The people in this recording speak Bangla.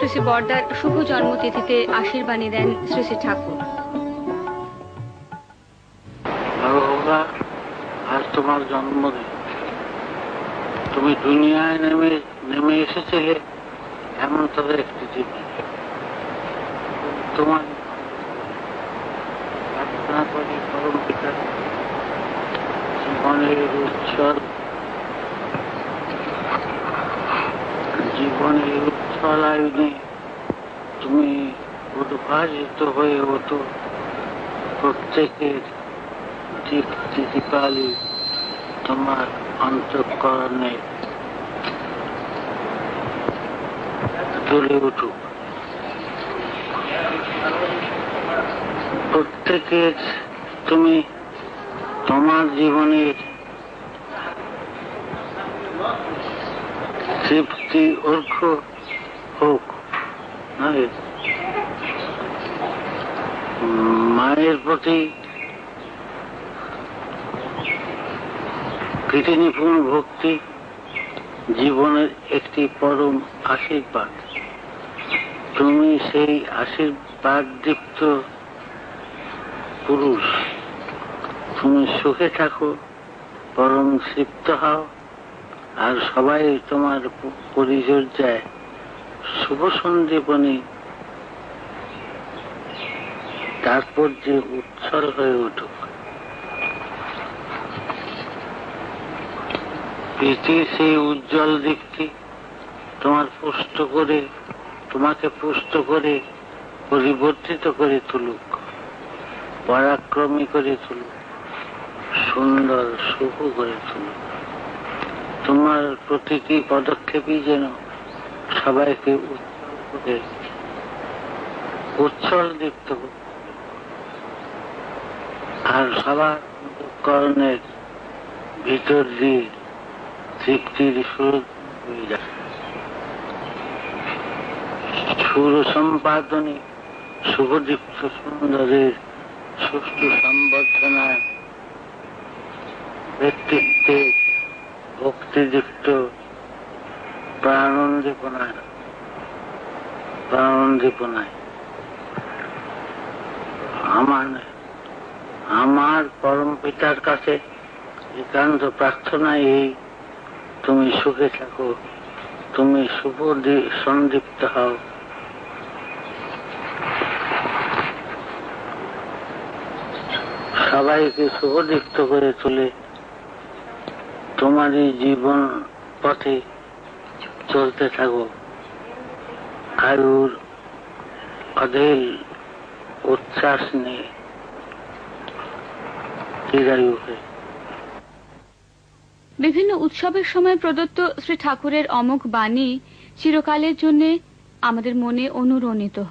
শ্রী শ্রী বর্দার শুভ জন্মতিথিতে আশীর্বাণী দেন শ্রী শ্রী ঠাকুর আজ তোমার জন্মদিন। তুমি দুনিয়ায় নেমে নেমে এসেছিলে এমন তাদের একটি জীবন তোমার প্রার্থনা জীবনের উচ্ছল জীবনের তুমি উদ্ভাসিত হয়ে ওঠো। প্রত্যেকের দীপালি তোমার অন্তঃকরণে। জ্বলে উঠুক প্রত্যেকের তুমি তোমার জীবনের তৃপ্তি অর্ঘ হোক নয় মায়ের প্রতি কৃতি নিপুণ ভক্তি জীবনের একটি পরম আশীর্বাদ। তুমি সেই আশীর্বাদ দীপ্ত পুরুষ। তুমি সুখে থাকো, পরম তৃপ্ত হও, আর সবাই তোমার পরিচর্যায় শুভ সন্দীপনী তারপর যে উৎসল হয়ে উঠুক। প্রীতির সেই উজ্জ্বল দিকটি তোমার পুষ্ট করে, তোমাকে পুষ্ট করে, পরিবর্তিত করে তুলুক, পরাক্রমী করে তুলুক, সুন্দর, শুভ করে তুলুক। তোমার প্রতিটি পদক্ষেপই যেন সবাইকে উচ্ছল দীপ্ত আর সবার করণের ভিতর দিয়ে তৃপ্তির সুর হয়ে যায়। সুর সম্পাদনে শুভদীপ্ত সুন্দরের সুষ্ঠু সম্বর্ধনায় ব্যক্তিত্বে ভক্তিযুক্ত আমার আমার পরম পিতার কাছে একান্ত প্রার্থনা এই, তুমি সুখে থাকো, তুমি শুভ সন্দীপ্ত হও। সবাইকে শুভদীপ্ত করে তোলে তোমারই জীবন পথে চলতে থাকো। আয়ুর অধেল উচ্ছ্বাস নিয়ে চিরায়ু বিভিন্ন উৎসবের সময় প্রদত্ত শ্রী ঠাকুরের অমোঘ বাণী চিরকালের জন্য আমাদের মনে অনুরণিত।